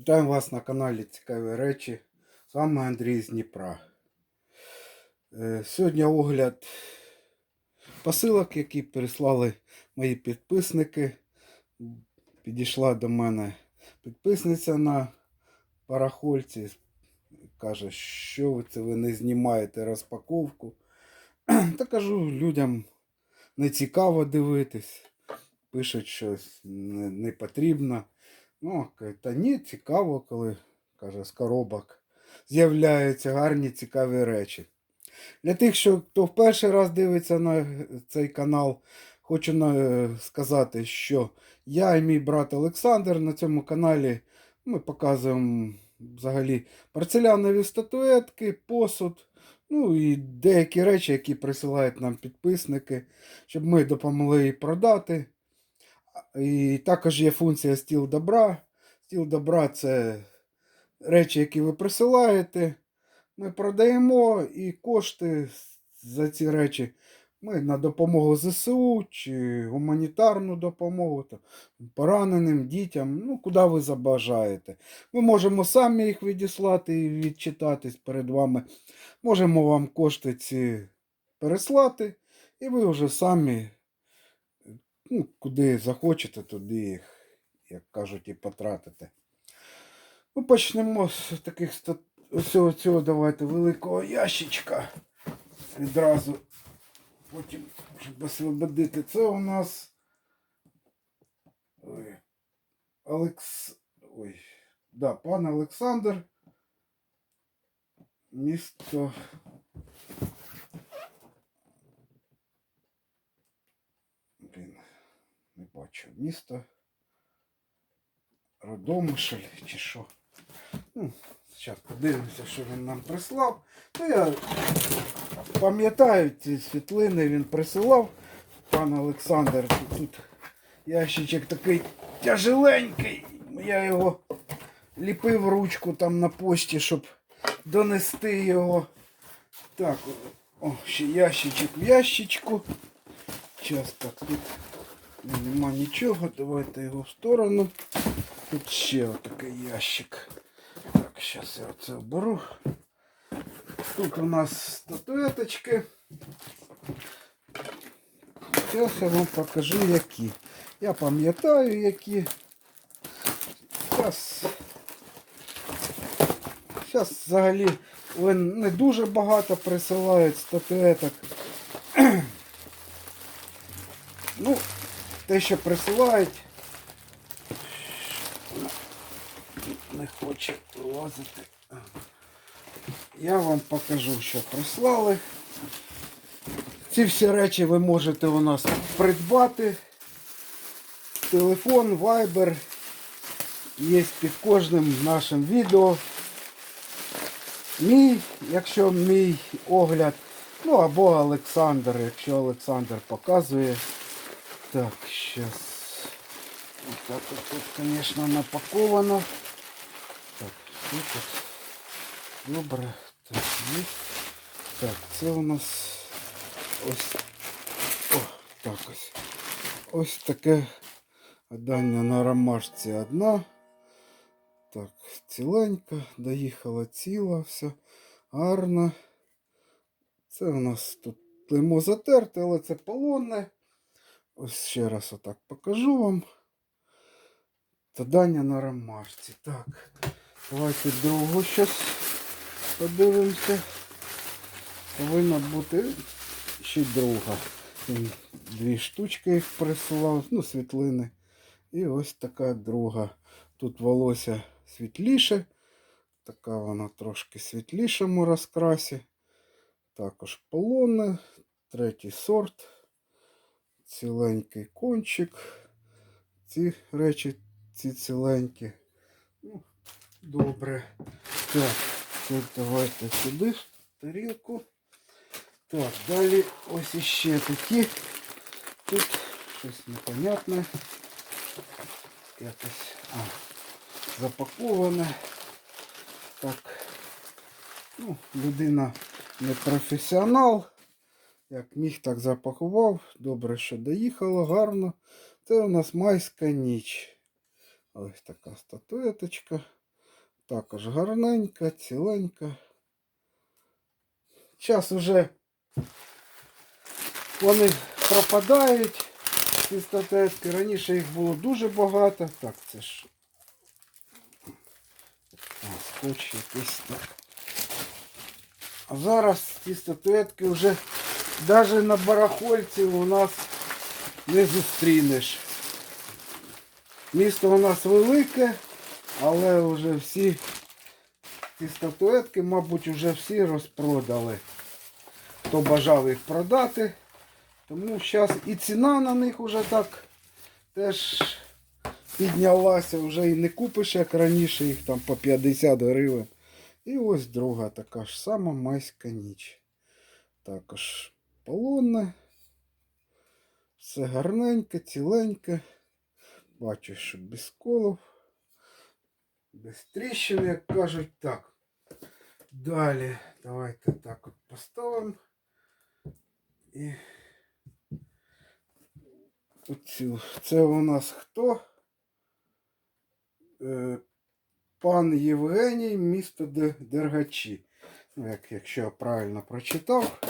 Вітаю вас на каналі Цікаві речі. З вами Андрій з Дніпра. Е, Сьогодні огляд посилок, які переслали мої підписники. Підійшла до мене підписниця на парахольці. Каже, що це ви не знімаєте розпаковку. Та кажу, людям не цікаво дивитись. Пишуть, що не потрібно. Ну, та ні, цікаво, коли, каже, з коробок з'являються гарні цікаві речі. Для тих, що хто в перший раз дивиться на цей канал, хочу сказати, що я і мій брат Олександр на цьому каналі ми показуємо взагалі порцелянові статуетки, посуд, ну і деякі речі, які присилають нам підписники, щоб ми допомогли їй продати. І також є функція стіл добра. Стіл добра це речі, які ви присилаєте. Ми продаємо і кошти за ці речі ми на допомогу ЗСУ чи гуманітарну допомогу там, пораненим дітям, ну куди ви забажаєте. Ми можемо самі їх відіслати і відчитатись перед вами. Можемо вам кошти ці переслати, і ви вже самі ну, куди захочете, туди їх, як кажуть, і потратите. Ну, почнемо з таких ста... ось цього, давайте великого ящичка. Відразу потім, щоб освободити. Це у нас Ой. Олекс... Ой. Да, пан Олександр. Місто. Не бачу. Місто. Родомишль чи що. Ну, зараз подивимося, що він нам прислав. Ну, я пам'ятаю ці світлини, він присилав. Пан Олександр. Тут ящичок такий тяжеленький. Я його ліпив ручку там на пошті, щоб донести його. Так, о, ще ящичок в ящичку. Час так тут нема нічого. Давайте його в сторону. Тут ще отакий ящик. Так, зараз я оце оберу. Тут у нас статуеточки. Зараз я вам покажу які. Я пам'ятаю які. Зараз. Зараз взагалі не дуже багато присилають статуеток. Ну, те, що присилають, не хоче вилазити. Я вам покажу, що прислали. Ці всі речі ви можете у нас придбати. Телефон, вайбер. Є під кожним нашим відео. Мій, якщо мій огляд, ну або Олександр, якщо Олександр показує. Так, зараз. Так от тут, звісно, напаковано. Так, що тут? Добре. Так, є. Так, це у нас ось. О, так ось. Ось таке гадання на ромашці одна. Так, ціленька, доїхала ціла, все гарно. Це у нас тут лимо затерте, але це полонне. Ось ще раз отак покажу вам. Задання на ромашці. Так, давайте другу щось подивимося. Повинна бути ще друга. Дві штучки їх присилав, ну, світлини. І ось така друга. Тут волосся світліше. Така вона трошки світлішому розкрасі. Також полонне, третій сорт, ціленький кончик. Ці речі, ці ціленькі. Ну, добре. Так, це давайте сюди тарілку. Так, далі ось іще такі. Тут щось непонятне. Якось а, запаковане. Так. Ну, людина не професіонал. Як міг, так запакував. Добре, що доїхало, гарно. Це у нас майська ніч. Ось така статуеточка. також гарненька, ціленька. Час уже вони пропадають. Ці статуетки. Раніше їх було дуже багато. Так, це ж. Скотч якийсь так. А зараз ці статуетки вже навіть на барахольці у нас не зустрінеш. Місто у нас велике, але вже всі ці статуетки, мабуть, вже всі розпродали. Хто бажав їх продати. Тому зараз і ціна на них вже так теж піднялася. Вже і не купиш, як раніше, їх там по 50 гривень. І ось друга така ж сама майська ніч. Також полонне. Все гарненьке, ціленьке. Бачу, що без колов, без тріщин, як кажуть. Так. Далі давайте так от поставимо. І оцю. Це у нас хто? Е, пан Євгеній, місто Дергачі. Ну, як, якщо я правильно прочитав.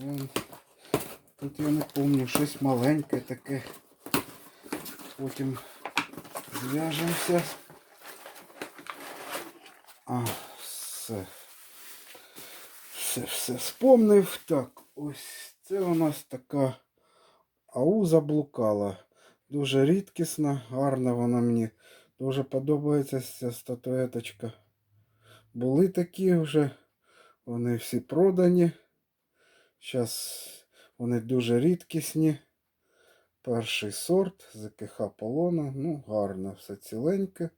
Тут я не пам'ятаю, щось маленьке таке. Потім зв'яжемося. А, все. Все, все спомнив. Так, ось це у нас така ау заблукала. Дуже рідкісна, гарна вона мені. Дуже подобається ця статуеточка. Були такі вже. Вони всі продані. Зараз вони дуже рідкісні. Перший сорт ЗКХ Полона. Ну, гарно, все ціленьке.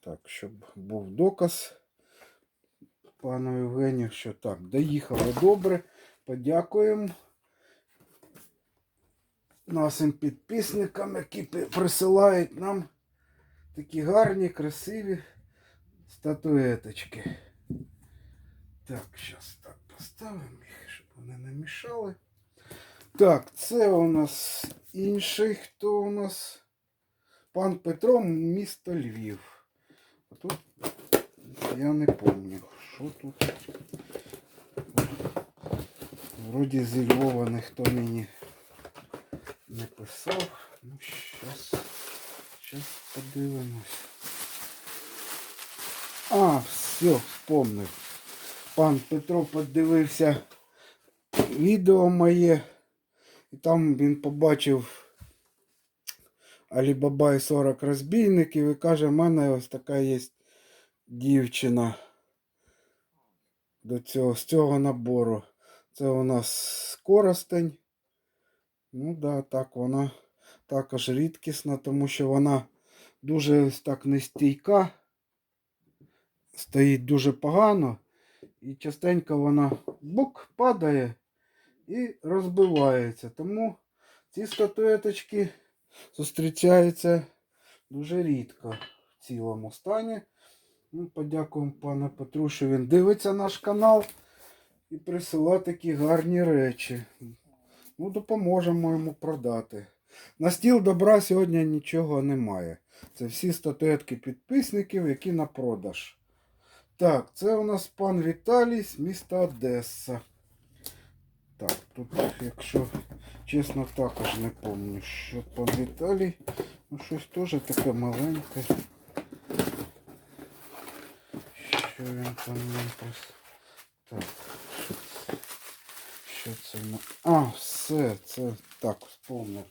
Так, щоб був доказ пану Євгенію, що так, доїхало добре. Подякуємо нашим підписникам, які присилають нам такі гарні, красиві статуеточки. Так, зараз так поставимо не мішали. Так, це у нас інший, хто у нас? Пан Петро, місто Львів. А тут я не пам'ятаю, що тут. Вроді зі Львова ніхто мені не писав. Ну, щас, щас подивимось. А, все, вспомнив. Пан Петро подивився відео моє. І там він побачив Алібаба і 40 розбійників і каже, в мене ось така є дівчина до цього, з цього набору. Це у нас коростень. Ну да, так, вона також рідкісна, тому що вона дуже так нестійка, стоїть дуже погано. І частенько вона бук падає і розбивається. Тому ці статуеточки зустрічаються дуже рідко в цілому стані. Ну, подякуємо пану Петру, що він дивиться наш канал і присилає такі гарні речі. Ну, допоможемо йому продати. На стіл добра сьогодні нічого немає. Це всі статуетки підписників, які на продаж. Так, це у нас пан Віталій з міста Одеса. Так, тут, якщо чесно, також не пам'ятаю, що пан Віталій. Ну, щось теж таке маленьке. Що він там нам прос... Так, що це? На- А, все, це так, вспомнив.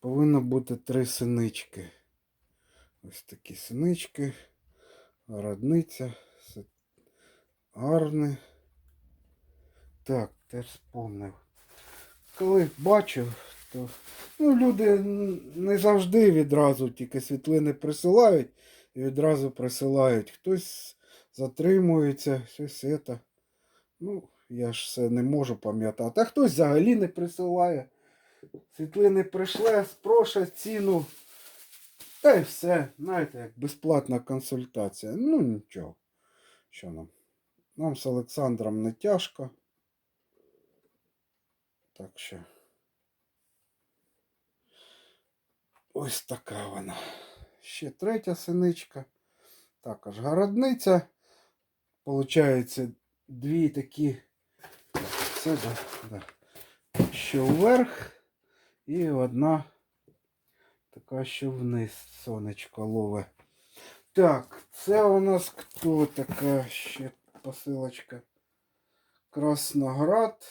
Повинно бути три синички. Ось такі синички. Родниця. Гарне. Так, теж спомнив. Коли бачив, то ну, люди не завжди відразу тільки світлини присилають і відразу присилають. Хтось затримується, щось це. Ну, я ж все не можу пам'ятати. А хтось взагалі не присилає. Світлини прийшли, спрошать ціну. Та й все. Знаєте, як безплатна консультація. Ну нічого. Що нам? Нам з Олександром не тяжко. Так що. Ось така вона. Ще третя синичка. також городниця. Получається дві такі. Так, Це да, да. Що вверх і одна така, що вниз сонечко лове. Так, це у нас хто така ще посилочка? Красноград.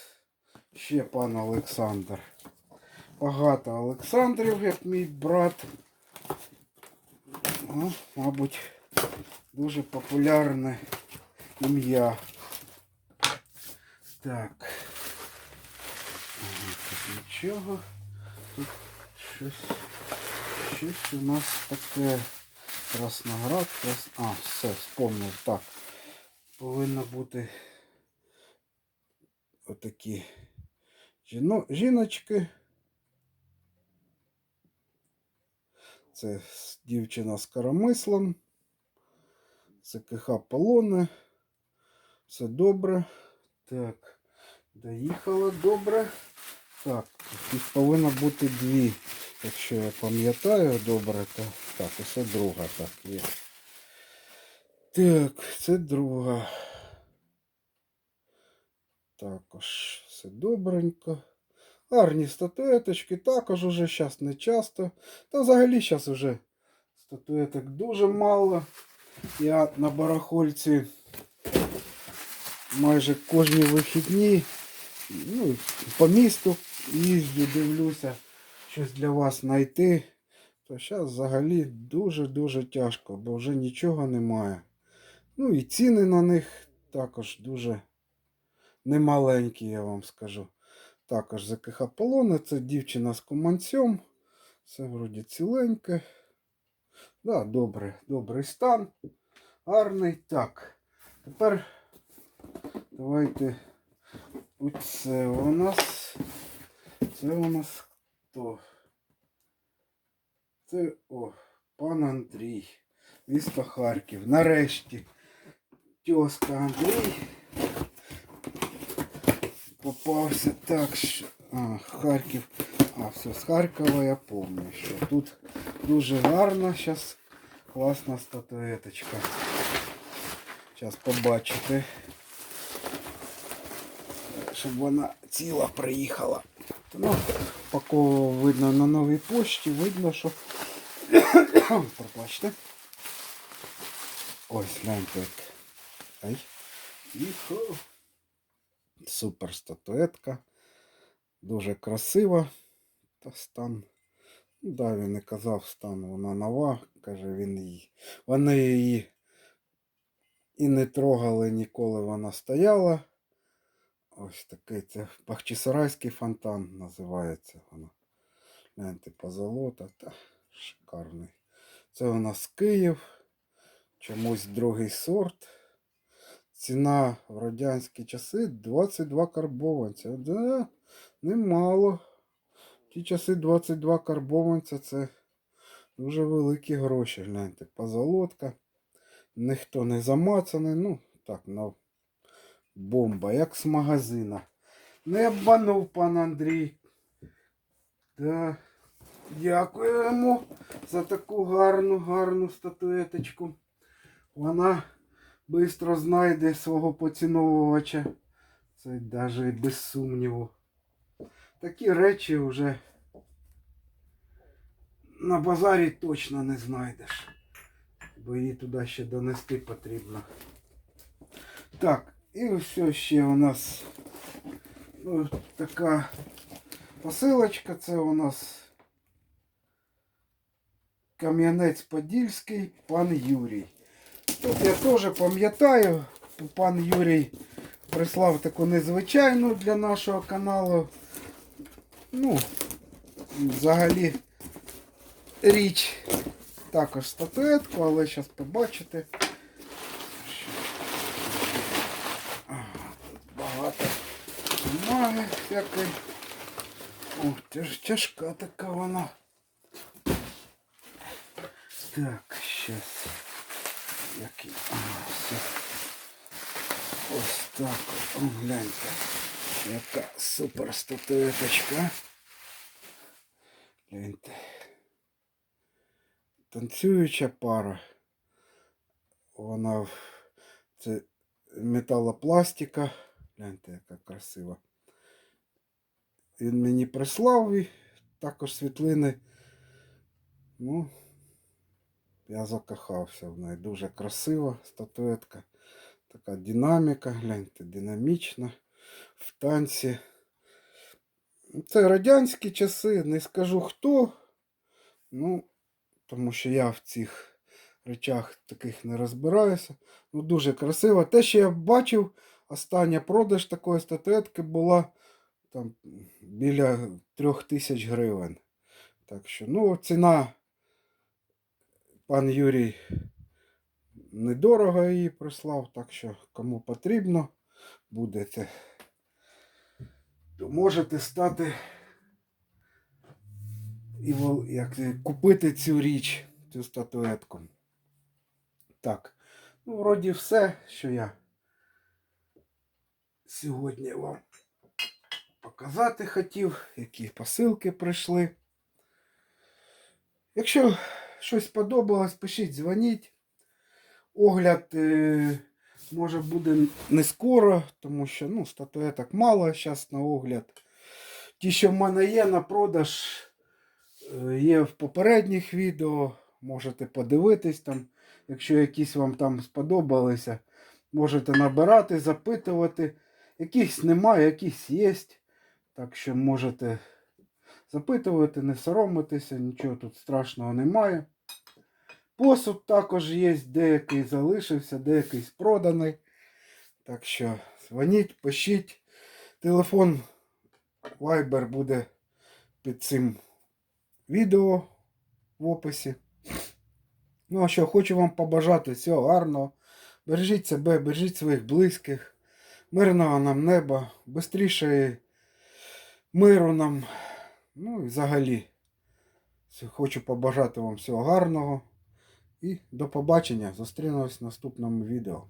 Ще пан Олександр. Багато Олександрів, як мій брат. Ну, мабуть, дуже популярне ім'я. Так. Тут нічого. Тут щось, щось у нас таке. Красноград, Крас... А, все, вспомнив. Так. Повинно бути отакі жіно... жіночки. Це дівчина з коромислом. Це КХ полони. Все добре. Так. Доїхала добре. Так, їх повинно бути дві. Якщо я пам'ятаю добре, то так, це друга так є. Так, це друга. Також все добренько. Гарні статуеточки, також уже зараз не часто. Та взагалі зараз уже статуеток дуже мало. Я на барахольці майже кожні вихідні ну, по місту їздю, дивлюся, щось для вас знайти. То зараз взагалі дуже-дуже тяжко, бо вже нічого немає. Ну і ціни на них також дуже немаленькі, я вам скажу. Також ЗКХ Полони, це дівчина з куманцем. Все вроді ціленьке. Да, добре, добрий стан. Гарний. Так. Тепер давайте. Оце у нас. Це у нас хто? Це о, пан Андрій. Місто Харків. Нарешті. Тьоска Андрій. Попався так, що. А, Харків. А, все, з Харкова я пам'ятаю, що тут дуже гарно. Зараз класна статуеточка. Зараз побачите. Щоб вона ціла приїхала. Ну, паково видно на новій пошті, видно, що. Пробачте. Ось, гляньте. Ай. Іхо. Супер статуетка. Дуже красива. Та стан. Ну, да, він і казав стан, вона нова. Каже, він її. Вони її і не трогали ніколи вона стояла. Ось такий це Бахчисарайський фонтан називається воно. Гляньте, позолота та шикарний. Це у нас Київ. Чомусь другий сорт. Ціна в радянські часи 22 карбованця. Да, немало. В ті часи 22 карбованця це дуже великі гроші. Гляньте, позолотка. Ніхто не замацаний. Ну, так, на бомба, як з магазина. Не обманув пан Андрій. Да. Дякуємо за таку гарну, гарну статуеточку. Вона швидко знайде свого поціновувача. Це навіть без сумніву. Такі речі вже на базарі точно не знайдеш. Бо її туди ще донести потрібно. Так, і все ще у нас ну, така посилочка. Це у нас Кам'янець Подільський, пан Юрій. Тут я теж пам'ятаю, пан Юрій прислав таку незвичайну для нашого каналу. Ну, взагалі річ також статуетку, але зараз побачите. Тут багато бумаги всякої. О, тяжка така вона. Так, щас. Який. Ага, все. Ось так. Гляньте. Яка супер статуеточка. Гляньте. Танцююча пара. Вона це металопластика. Гляньте, яка красива. Він мені прислав і також світлини. Ну, я закохався в неї. Дуже красива статуетка. Така динаміка, гляньте, динамічна. В танці. Це радянські часи, не скажу хто. Ну, тому що я в цих речах таких не розбираюся. Ну, дуже красиво. Те, що я бачив, остання продаж такої статуетки була там біля трьох тисяч гривень. Так що, ну, ціна пан Юрій недорого її прислав, так що кому потрібно, будете, то можете стати і як, купити цю річ, цю статуетку. Так, ну, вроді все, що я сьогодні вам показати хотів, які посилки прийшли. Якщо щось сподобалось, пишіть, дзвоніть. Огляд е, може буде не скоро, тому що ну, статуеток мало зараз на огляд. Ті, що в мене є на продаж, е, є в попередніх відео. Можете подивитись там. Якщо якісь вам там сподобалися, можете набирати, запитувати. Якісь немає, якісь є. Так що можете запитувати, не соромитися, нічого тут страшного немає. Посуд також є, деякий залишився, деякий проданий. Так що дзвоніть, пишіть. Телефон Viber буде під цим відео в описі. Ну, а що, хочу вам побажати всього гарного. Бережіть себе, бережіть своїх близьких, мирного нам неба, бистріше миру нам. Ну і взагалі. Хочу побажати вам всього гарного. І до побачення. Зустрінемось в наступному відео.